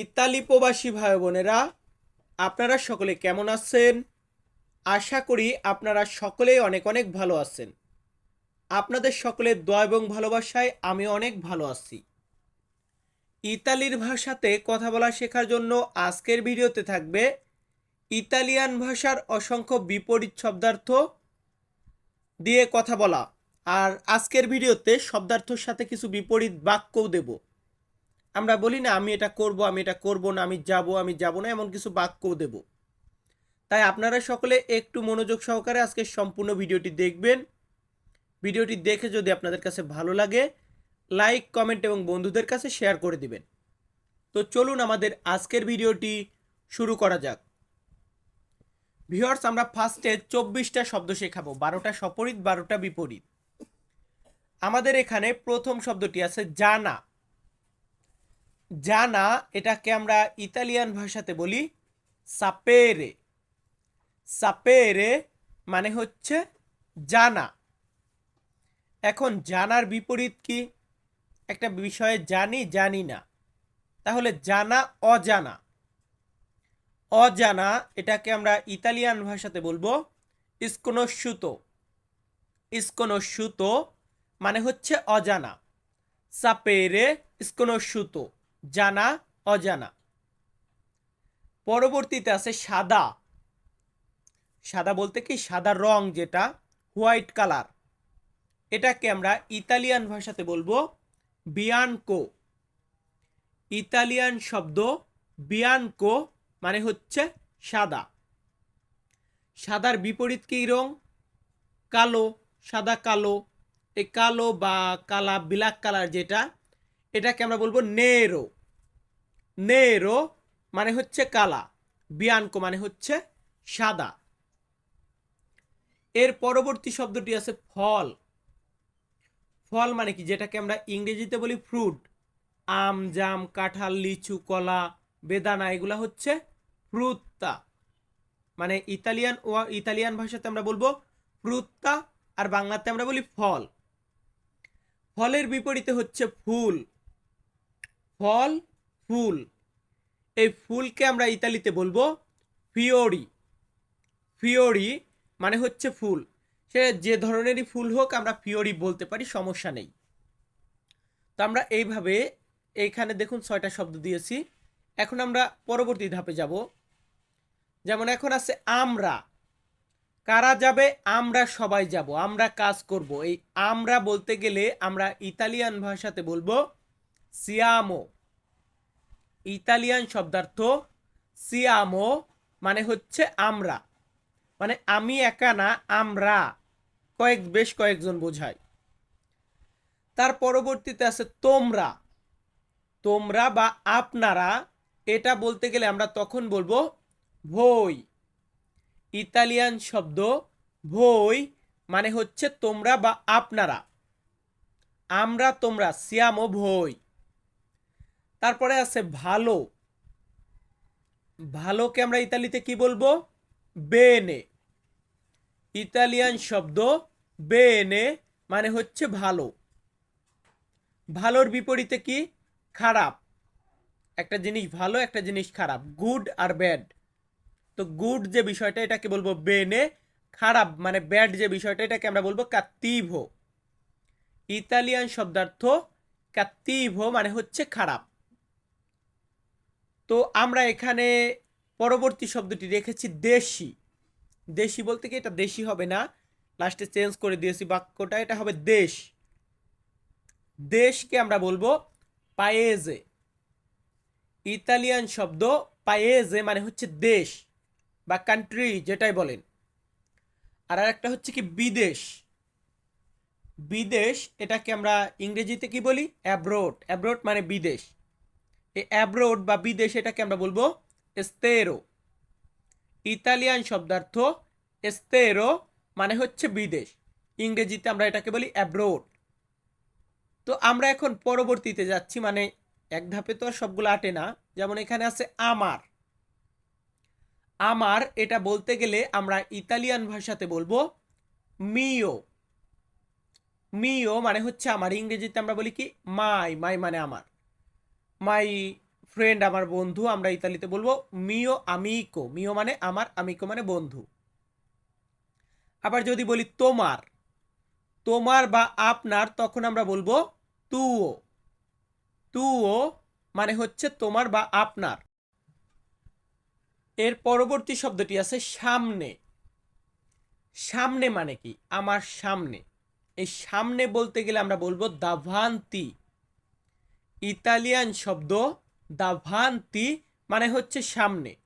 Italy প্রবাসী ভাই বোনেরা, আপনারা সকলে কেমন আছেন? আশা করি আপনারা সকলেই অনেক অনেক ভালো আছেন। আপনাদের সকলের দয়া এবং ভালোবাসায় আমি অনেক ভালো আছি। ইতালির ভাষাতে কথা বলা শেখার জন্য আজকের ভিডিওতে থাকবে ইতালিয়ান ভাষার অসংখ্য বিপরীত শব্দার্থ দিয়ে কথা বলা। আর আজকের ভিডিওতে শব্দার্থর সাথে কিছু বিপরীত বাক্যও দেবো। আমরা বলি না, আমি এটা করব, আমি এটা করব না, আমি যাব আমি যাব না, এমন কিছু বাক্যও দেব। তাই আপনারা সকলে একটু মনোযোগ সহকারে আজকে সম্পূর্ণ ভিডিওটি দেখবেন। ভিডিওটি দেখে যদি আপনাদের কাছে ভালো লাগে, লাইক, কমেন্ট এবং বন্ধুদের কাছে শেয়ার করে দিবেন। তো চলুন আমাদের আজকের ভিডিওটি শুরু করা যাক। ভিউয়ার্স, আমরা ফার্স্টে চব্বিশটা শব্দ শেখাবো, বারোটা সপরিত, বারোটা বিপরীত। আমাদের এখানে প্রথম শব্দটি আছে জানা। জানা এটাকে আমরা ইতালিয়ান ভাষাতে বলি সাপেরে সাপেরে মানে হচ্ছে জানা। এখন জানার বিপরীত কি? একটা বিষয়ে জানি জানি না। তাহলে জানা অজানা। অজানা, এটাকে আমরা ইতালিয়ান ভাষাতে বলব ইস্কোনস্যুতো ইস্কোনস্যুতো মানে হচ্ছে অজানা। সাপেরে ইস্কোনস্যুতো জানা, অজানা। পরবর্তীতে আছে সাদা। সাদা বলতে কি? সাদা রং যেটা, হোয়াইট কালার। এটাকে আমরা ইতালিয়ান ভাষাতে বলব বিয়ানকো। ইতালিয়ান শব্দ বিয়ানকো মানে হচ্ছে সাদা। সাদার বিপরীত কি রং? কালো, সাদা কালো। এই কালো বা কালা, ব্ল্যাক কালার যেটা এটাকে আমরা বলব নেরো। নেরো মানে হচ্ছে কালা, বিয়ানকো মানে হচ্ছে সাদা। এর পরবর্তী শব্দটি আছে ফল। ফল মানে কি? যেটাকে আমরা ইংরেজিতে বলি ফ্রুট। আম, জাম, কাঁঠাল, লিচু, কলা, বেদানা, এগুলা হচ্ছে ফ্রুত্তা মানে ইতালিয়ান ও, ইতালিয়ান ভাষাতে আমরা বলব ফ্রুত্তা আর বাংলাতে আমরা বলি ফল। ফলের বিপরীতে হচ্ছে ফুল। ফল, ফুল। এই ফুলকে আমরা ইতালিতে বলব ফিওরি। ফিওরি মানে হচ্ছে ফুল। সে যে ধরনেরই ফুল হোক, আমরা ফিওরি বলতে পারি, সমস্যা নেই। তো আমরা এইভাবে এইখানে দেখুন ছয়টা শব্দ দিয়েছি। এখন আমরা পরবর্তী ধাপে যাব। যেমন এখন আছে আমরা। কারা যাবে? আমরা সবাই যাব। আমরা কাজ করব। এই আমরা বলতে গেলে আমরা ইতালিয়ান ভাষাতে বলব সিয়ামো ইতালিয়ান শব্দার্থ সিয়ামো মানে হচ্ছে আমরা। মানে আমি একা না, আমরা। কয়েক, বেশ কয়েকজন বোঝায়। তার পরবর্তীতে আছে তোমরা। তোমরা বা আপনারা, এটা বলতে গেলে আমরা তখন বলব ভই। ইতালিয়ান শব্দ ভই মানে হচ্ছে তোমরা বা আপনারা। আমরা, তোমরা সিয়ামো ভই। তারপরে আছে ভালো। ভালোকে আমরা ইতালিতে কি বলব? বেনে। ইতালিয়ান শব্দ বেনে মানে হচ্ছে ভালো। ভালোর বিপরীতে কি? খারাপ। একটা জিনিস ভালো, একটা জিনিস খারাপ। গুড আর ব্যাড। তো গুড যে বিষয়টা, এটাকে বলব বেনে। খারাপ মানে ব্যাড যে বিষয়টা, এটাকে আমরা বলব কাত্তিভো ইতালিয়ান শব্দার্থ কাত্তিভো মানে হচ্ছে খারাপ। তো আমরা এখানে পরবর্তী শব্দটি রেখেছি দেশি। দেশি বলতে কি এটা দেশি হবে না? লাস্টে চেঞ্জ করে দিয়েছি বাক্যটা, এটা হবে দেশ। দেশকে আমরা বলব পায়েজে। ইতালিয়ান শব্দ পায়েজে মানে হচ্ছে দেশ বা কান্ট্রি যেটাই বলেন। আর একটা হচ্ছে কি বিদেশ। বিদেশ এটাকে আমরা ইংরেজিতে কি বলি? অ্যাব্রোড অ্যাব্রোড মানে বিদেশ। অ্যাব্রোড বা বিদেশ এটাকে আমরা বলব এস্তেরো ইতালিয়ান শব্দার্থ স্তেরো মানে হচ্ছে বিদেশ। ইংরেজিতে আমরা এটাকে বলি অ্যাব্রোড তো আমরা এখন পরবর্তীতে যাচ্ছি মানে এক ধাপে তো আর সবগুলো আটে না, যেমন এখানে আছে আমার। আমার এটা বলতে গেলে আমরা ইতালিয়ান ভাষাতে বলব মিও মিও মানে হচ্ছে আমার, ইংরেজিতে আমরা বলি কি মাই মাই মানে আমার। মাই ফ্রেন্ড আমার বন্ধু, আমরা ইতালিতে বলব মিও আমিকো মিও মানে আমার আমিকো মানে বন্ধু। আবার যদি বলি তোমার তোমার বা আপনার, তখন আমরা বলব তুও তুও মানে হচ্ছে তোমার বা আপনার। এর পরবর্তী শব্দটি আছে সামনে। সামনে মানে কি? আমার সামনে। এই সামনে বলতে গেলে আমরা বলব দাভান্তি। ইতালিয়ান শব্দ দাভান্তি মানে হচ্ছে সামনে।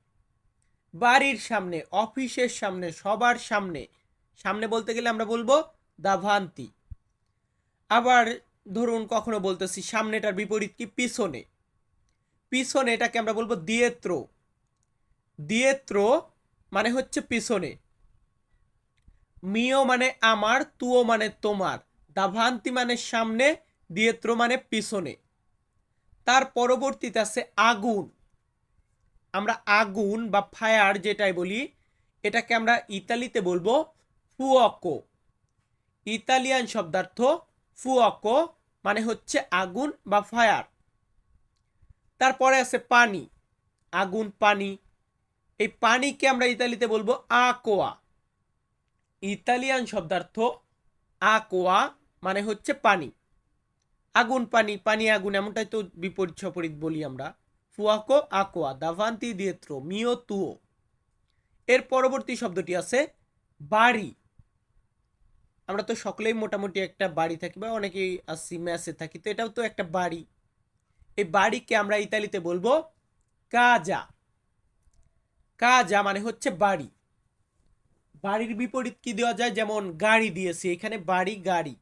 বাড়ির সামনে, অফিসের সামনে, সবার সামনে। সামনে বলতে গেলে আমরা বলব দাভান্তি। আবার ধরুন কখনো বলতেছি সামনেটার বিপরীত কি পিছনে? পিছনে এটাকে আমরা বলব দিয়েত্র। দিয়েত্র মানে হচ্ছে পিছনে। মিও মানে আমার, তুও মানে তোমার। দাভান্তি মানে সামনে, দিয়েত্র মানে পিছনে। তার পরবর্তীতে আছে আগুন। আমরা আগুন বা ফায়ার যেটাই বলি, এটাকে আমরা ইতালিতে বলব ফুয়কো। ইতালিয়ান শব্দার্থ ফুয়কো মানে হচ্ছে আগুন বা ফায়ার। তারপরে আছে পানি, আগুন, পানি। এই পানিকে আমরা ইতালিতে বলব আকোয়া। ইতালিয়ান শব্দার্থ আকোয়া মানে হচ্ছে পানি। আগুন, পানি পানি, আগুন, এমনটাই তো বিপরীত সপরীত বলি আমরা। ফুয়াকো, আকোয়া, দাভান্তি, দিয়েত্র, মিও, তুও। এর পরবর্তী শব্দটি আছে বাড়ি। আমরা তো সকলেই মোটামুটি একটা বাড়ি থাকি বা অনেকেই আসি ম্যাসে থাকি, তো এটাও তো একটা বাড়ি। এই বাড়িকে আমরা ইতালিতে বলব কাজা। কাজা মানে হচ্ছে বাড়ি। বাড়ির বিপরীত কি দেওয়া যায়? যেমন গাড়ি দিয়েছি, এখানে বাড়ি, গাড়ি।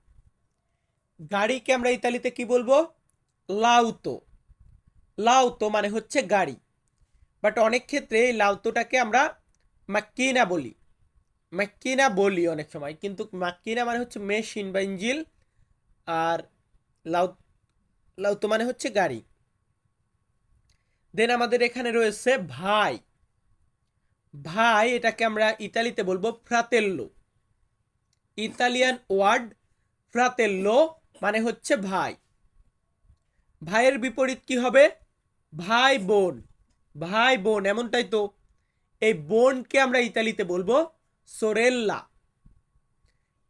গাড়িকে আমরা ইতালিতে কি বলব? লাউতো। লাউতো মানে হচ্ছে গাড়ি। বাট অনেক ক্ষেত্রে এই লাউতোটাকে আমরা মাক্কিনা বলি। মাক্কিনা বলি অনেক সময়, কিন্তু মাক্কিনা মানে হচ্ছে মেশিন বা ইঞ্জিল, আর লাউ, লাউতো মানে হচ্ছে গাড়ি। দেন আমাদের এখানে রয়েছে ভাই। ভাই এটাকে আমরা ইতালিতে বলব ফ্রাতেল্লো। ইতালিয়ান ওয়ার্ড ফ্রাতেল্লো মানে হচ্ছে ভাই। ভাইয়ের বিপরীত কি হবে? ভাই বোন। ভাই বোন, এমনটাই তো। এই বোনকে আমরা ইতালিতে বলব সোরেল্লা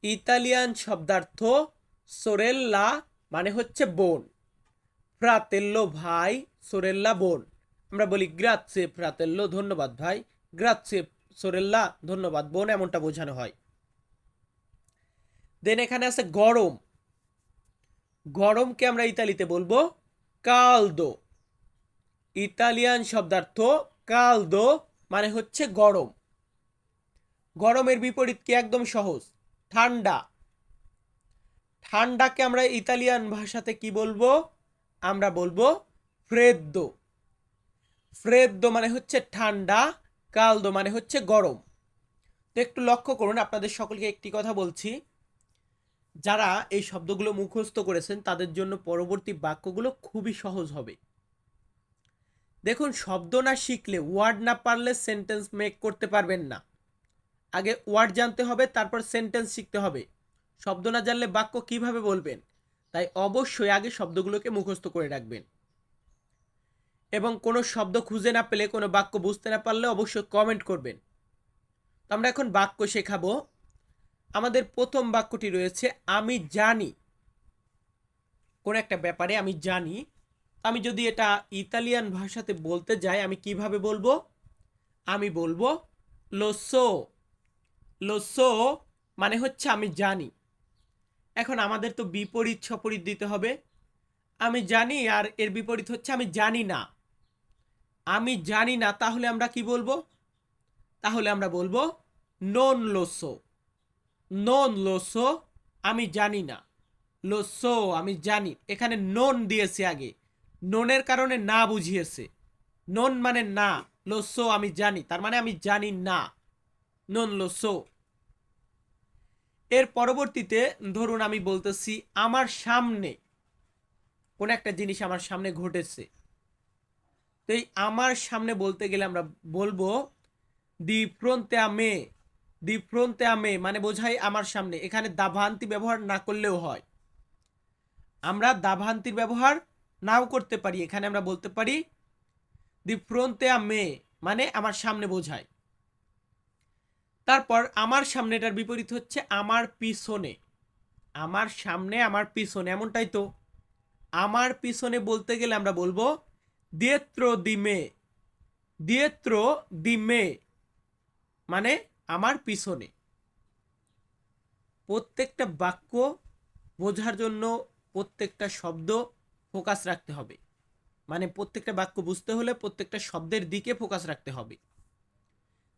ইতালিয়ান শব্দার্থ সোরেল্লা মানে হচ্ছে বোন। ফ্রাতেল্লো ভাই সোরেল্লা বোন। আমরা বলি গ্রাৎসে ফ্রাতেল্লো, ধন্যবাদ ভাই। গ্রাৎসে সোরেল্লা ধন্যবাদ বোন, এমনটা বোঝানো হয়। দেন এখানে আছে গরম। গরমকে আমরা ইতালিতে বলব কালদো। ইতালিয়ান শব্দার্থ কালদো মানে হচ্ছে গরম। গরমের বিপরীত কি একদম সহজ? ঠান্ডা। ঠান্ডাকে আমরা ইতালিয়ান ভাষাতে কি বলব? আমরা বলব ফ্রেদ্দো। ফ্রেদ্দো মানে হচ্ছে ঠান্ডা, কালদো মানে হচ্ছে গরম। তো একটু লক্ষ্য করুন, আপনাদের সকলকে একটি কথা বলছি। যারা এই শব্দগুলো মুখস্থ করেছেন, তাদের জন্য পরবর্তী বাক্যগুলো খুবই সহজ হবে। দেখুন, শব্দ না শিখলে ওয়ার্ড না পারলে সেন্টেন্স মেক করতে পারবেন না। আগে ওয়ার্ড জানতে হবে, তারপর সেন্টেন্স শিখতে হবে। শব্দ না জানলে বাক্য কীভাবে বলবেন? তাই অবশ্যই আগে শব্দগুলোকে মুখস্থ করে রাখবেন। এবং কোনো শব্দ খুঁজে না পেলে, কোনো বাক্য বুঝতে না পারলে অবশ্যই কমেন্ট করবেন। তো আমরা এখন বাক্য শেখাবো। আমাদের প্রথম বাক্যটি রয়েছে, আমি জানি। কোন একটা ব্যাপারে আমি জানি। আমি যদি এটা ইতালিয়ান ভাষাতে বলতে যাই, আমি কীভাবে বলব? আমি বলব লোসো লোসো মানে হচ্ছে, আমি জানি। এখন আমাদের তো বিপরীত, সপরীত দিতে হবে। আমি জানি আর এর বিপরীত হচ্ছে, আমি জানি না। আমি জানি না তাহলে আমরা কি বলব? তাহলে আমরা বলব নন লোসো নন লোসো আমি জানি না। লোসো আমি জানি। এখানে নন দিয়েছে আগে। ননের কারণে না বুঝিয়েছে। নন মানে না। লোসো আমি জানি। তার মানে আমি জানি না। নন লোসো এর পরবর্তীতে ধরুন আমি বলতেছি, আমার সামনে কোন একটা জিনিস আমার সামনে ঘটেছে। তো এই আমার সামনে বলতে গেলে আমরা বলব দি ফ্রন্তে আমে দি ফ্রন্তে আমে মানে বোঝাই আমার সামনে। এখানে দাভান্তি ব্যবহার না করলেও হয়। আমরা দাভান্তির ব্যবহার নাও করতে পারি। এখানে আমরা বলতে পারি দি ফ্রন্টে আ মে মানে আমার সামনে বোঝায়। তারপর আমার সামনে এটার বিপরীত হচ্ছে আমার পিছনে। আমার সামনে, আমার পিছনে, এমনটাই তো। আমার পিছনে বলতে গেলে আমরা বলব দিয়েত্র দিমে দিয়েত্র দিমে মানে আমার পিছনে। প্রত্যেকটা বাক্য বোঝার জন্য প্রত্যেকটা শব্দ ফোকাস রাখতে হবে। মানে প্রত্যেকটা বাক্য বুঝতে হলে প্রত্যেকটা শব্দের দিকে ফোকাস রাখতে হবে।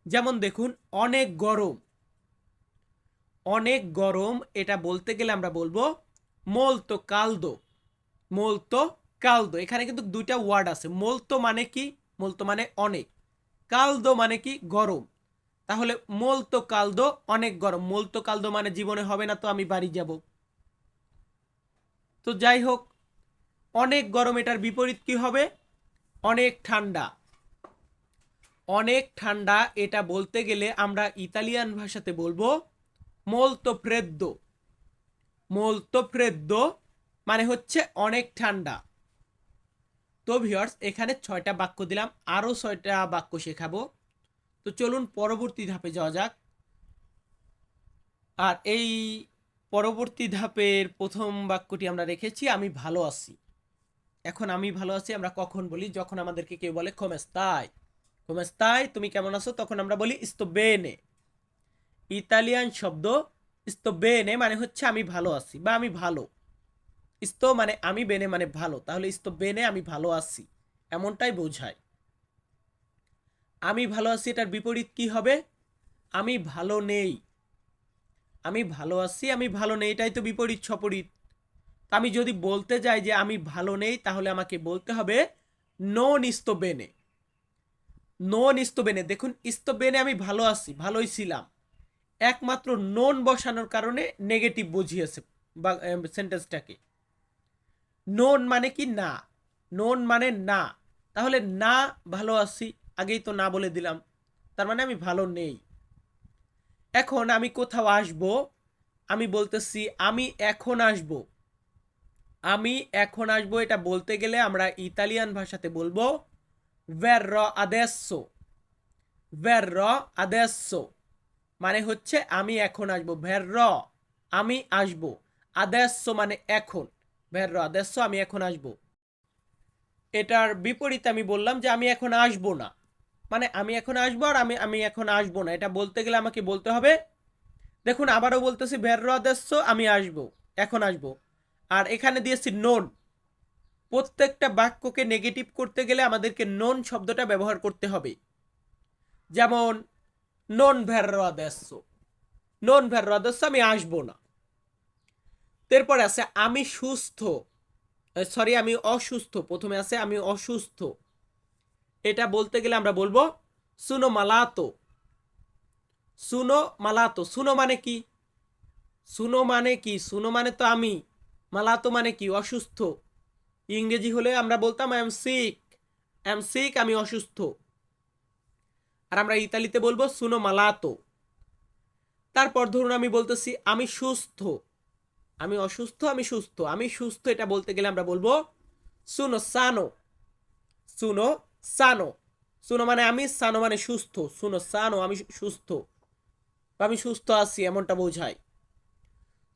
যেমন দেখুন, অনেক গরম। অনেক গরম, এটা বলতে গেলে আমরা বলব মোলতো কালদো। মোলতো কালদো। এখানে কিন্তু দুইটা ওয়ার্ড আছে। মোলতো মানে কি? মোলতো মানে অনেক। কালদো মানে কি? গরম। তাহলে মোলতো কালদো অনেক গরম। মোলতো কালদো মানে জীবনে হবে না তো আমি বাড়ি যাব। তো যাই হোক, অনেক গরম এটার বিপরীত কি হবে? অনেক ঠান্ডা। অনেক ঠান্ডা এটা বলতে গেলে আমরা ইতালিয়ান ভাষাতে বলব মোল তো ফ্রেদ্দো। মোলতো ফ্রেদ্দো মানে হচ্ছে অনেক ঠান্ডা। তো ভিওর্স এখানে ছয়টা বাক্য দিলাম, আরও ছয়টা বাক্য শেখাবো। তো চলুন পরবর্তী ধাপে যাওয়া যাক। আর এই পরবর্তী ধাপের প্রথম বাক্যটি আমরা রেখেছি, আমি ভালো আছি। এখন আমি ভালো আছি, আমরা কখন বলি? যখন আমাদেরকে কেউ বলে কমেস্তাই কমেস্তাই তুমি কেমন আছো? তখন আমরা বলি ইস্তো বেনে ইতালিয়ান শব্দ ইস্তো বেনে মানে হচ্ছে, আমি ভালো আছি বা, আমি ভালো। ইস্তো মানে আমি বেনে মানে ভালো। তাহলে ইস্তো বেনে আমি ভালো আছি। এমনটাই বোঝায়। আমি ভালো আছি, এটার বিপরীত কি হবে? আমি ভালো নেই। আমি ভালো আছি, আমি ভালো নেই, এটাই তো বিপরীত, সপরীত। আমি যদি বলতে যাই যে আমি ভালো নেই, তাহলে আমাকে বলতে হবে নন ইস্তবেনে নন ইস্তবেনে দেখুন ইস্তবেনে আমি ভালো আছি, ভালোই ছিলাম। একমাত্র নন বসানোর কারণে নেগেটিভ বুঝিয়েছে বা সেন্টেন্সটাকে। নন মানে কি না? নন মানে না। তাহলে না ভালো আছি আগেই তো না বলে দিলাম। তার মানে আমি ভালো নেই। এখন আমি কোথাও আসব? আমি বলতেছি, আমি এখন আসব। আমি এখন আসব এটা বলতে গেলে আমরা ইতালিয়ান ভাষাতে বলব, verrò ভ্যার র adesso. মানে হচ্ছে, আমি এখন আসব। ভ্যার র আমি আসব। Adesso মানে এখন। ভ্যার র adesso, আমি এখন আসব। এটার বিপরীত আমি বললাম যে, আমি এখন আসব না। মানে আমি এখন আসব আর আমি আমি এখন আসব না। এটা বলতে গেলে আমাকে বলতে হবে। দেখুন, আবারও বলতেছি ভের্র আদেশ্য আমি আসব। এখন আসব। আর এখানে দিয়েছি নোন। প্রত্যেকটা বাক্যকে নেগেটিভ করতে গেলে আমাদেরকে নন শব্দটা ব্যবহার করতে হবে। যেমন, নন ভের্র আদেশ্য নন ভের্র আদেশ্য আমি আসব না। তারপরে আছে, আমি সুস্থ। সরি আমি অসুস্থ। প্রথমে আছে, আমি অসুস্থ। এটা বলতে গেলে আমরা বলব সুনো মালাতো। সুনো মালাতো। সুনো মানে কি? সুনো মানে কি? সুনো মানে তো আমি। মালাতো মানে কি? অসুস্থ। ইংরেজি হলে আমরা বলতাম I am sick I am sick আমি অসুস্থ। আর আমরা ইতালিতে বলব, সুনো মালাতো। তারপর ধরুন আমি বলতেছি, আমি সুস্থ। আমি অসুস্থ, আমি সুস্থ। আমি সুস্থ এটা বলতে গেলে আমরা বলব, সুনো সানো। সুনো সানো। সুনো মানে আমি, সানো মানে সুস্থ। সুনো, সানো, আমি সুস্থ। বা আমি সুস্থ আছি, এমনটা বোঝায়।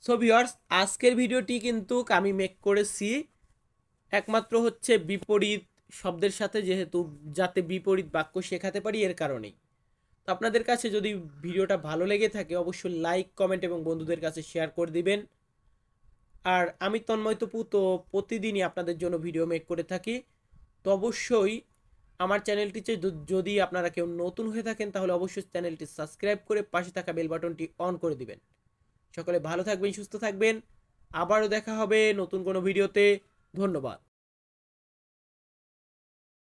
সো ভিওর্স আজকের ভিডিওটি কিন্তু আমি মেক করেছি একমাত্র হচ্ছে বিপরীত শব্দের সাথে, যেহেতু যাতে বিপরীত বাক্য শেখাতে পারি এর কারণেই। তো আপনাদের কাছে যদি ভিডিওটা ভালো লেগে থাকে, অবশ্যই লাইক কমেন্ট এবং বন্ধুদের কাছে শেয়ার করে দিবেন। আর আমি তন্ময় তপু তো প্রতিদিনই আপনাদের জন্য ভিডিও মেক করে থাকি। তো অবশ্যই আমার চ্যানেলটিতে যদি আপনারা কেউ নতুন হয়ে থাকেন, তাহলে অবশ্যই চ্যানেলটি সাবস্ক্রাইব করে পাশে থাকা বেল বাটনটি অন করে দিবেন। সকলে ভালো থাকবেন, সুস্থ থাকবেন। আবারও দেখা হবে নতুন কোনো ভিডিওতে। ধন্যবাদ।